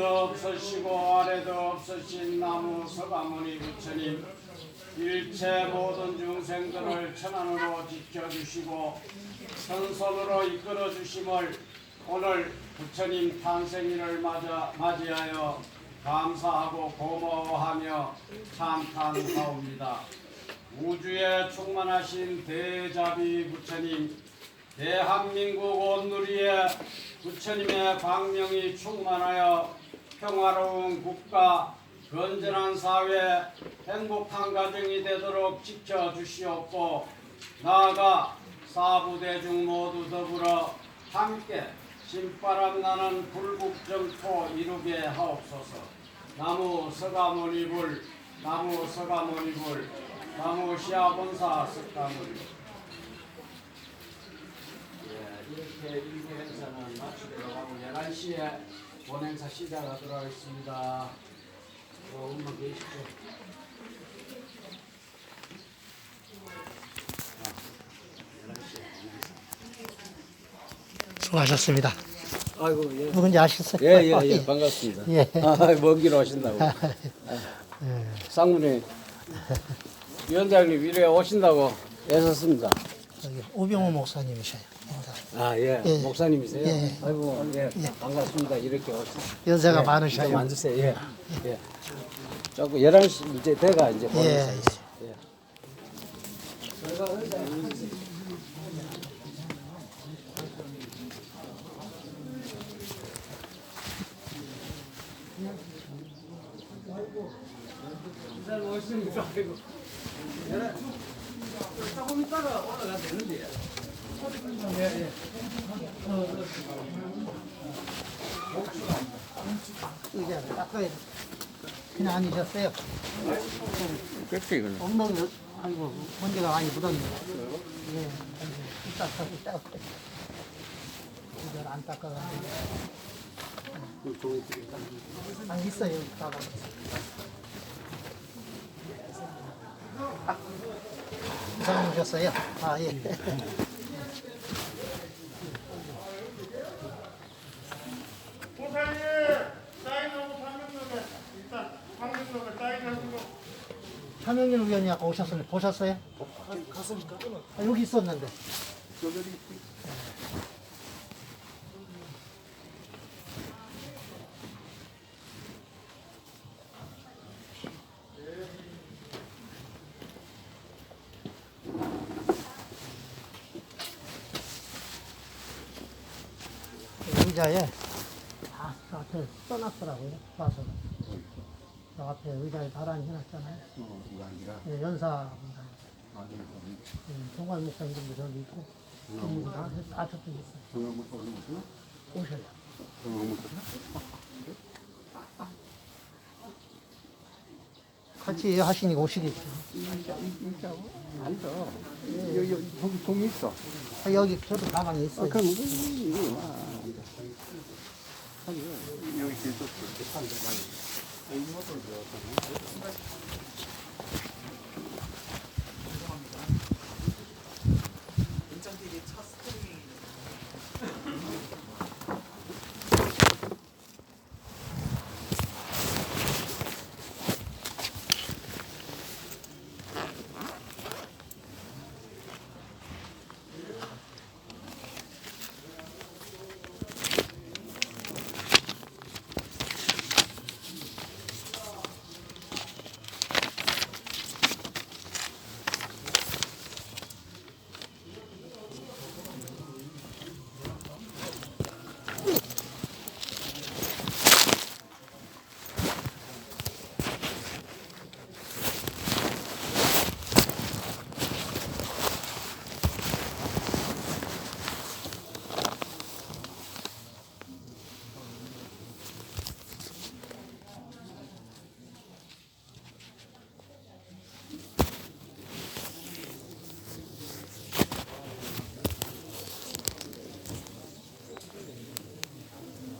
위도 없으시고 아래도 없으신 나무 서가모니 부처님 일체 모든 중생들을 천안으로 지켜주시고 선선으로 이끌어 주심을 오늘 부처님 탄생일을 맞아, 맞이하여 감사하고 고마워하며 참탄하옵니다. 우주에 충만하신 대자비 부처님 대한민국 온누리에 부처님의 광명이 충만하여 평화로운 국가, 건전한 사회, 행복한 가정이 되도록 지켜주시옵고 나아가 사부대중 모두 더불어 함께 신바람 나는 불국정토 이루게 하옵소서. 나무 서가모니불 나무 서가모니불 나무 시아본사 석가모니 예, 이렇게 일부 행사는 마치도록 하고 11시에 본행사 시작하도록 하겠습니다. 어, 엄마 계시죠? 아, 11시에 수고하셨습니다. 아이고 예. 누군지 아시겠어요? 예, 예, 예, 반갑습니다. 예. 아, 먼길 오신다고. 아, 쌍문이 위원장님 이래 오신다고 애썼습니다. 여기 오병호 목사님이셔요. 아, 예. 예. 목사님이세요? 예. 아이고, 예. 반갑습니다. 이렇게 오신. 연세가 예, 많으셔요. 좀 앉으세요. 예. 예. 조금 11시 이제 돼가 이제 보내서 예. 이제. 예. 조금 있다가 올라가도 되는데. 예, 예. 이제 닦아야 돼. 그냥 앉으셨어요. 그렇지, 이거는. 엉덩이 아이고 먼지가 많이 묻었네요. 예, 이따 닦고 닦고. 이걸 안 닦아가지고. 아 있어요 여기 닦아. 이사님 오셨어요? 아 예. 보살님 사인하고 방명록에 일단 방명록에 사인하고 차명일 의원이 아까 오셨어요. 보셨어요? 갔습니까? 아, 여기 있었는데. 의자에 다 앞에 써놨더라고요. 봐서. 저 앞에 의자에 다란히 해놨잖아요. 예, 연사 예, 정관 목사님도 저기 있고 전부 다, 다 저쪽에 있어요. 오셔요. 같이 하시니까 오시겠죠. 여기, 여기 동이 있어. 아, 여기 저도 가방에 있어요. 그럼 이거 와. 여기 계속 すいません。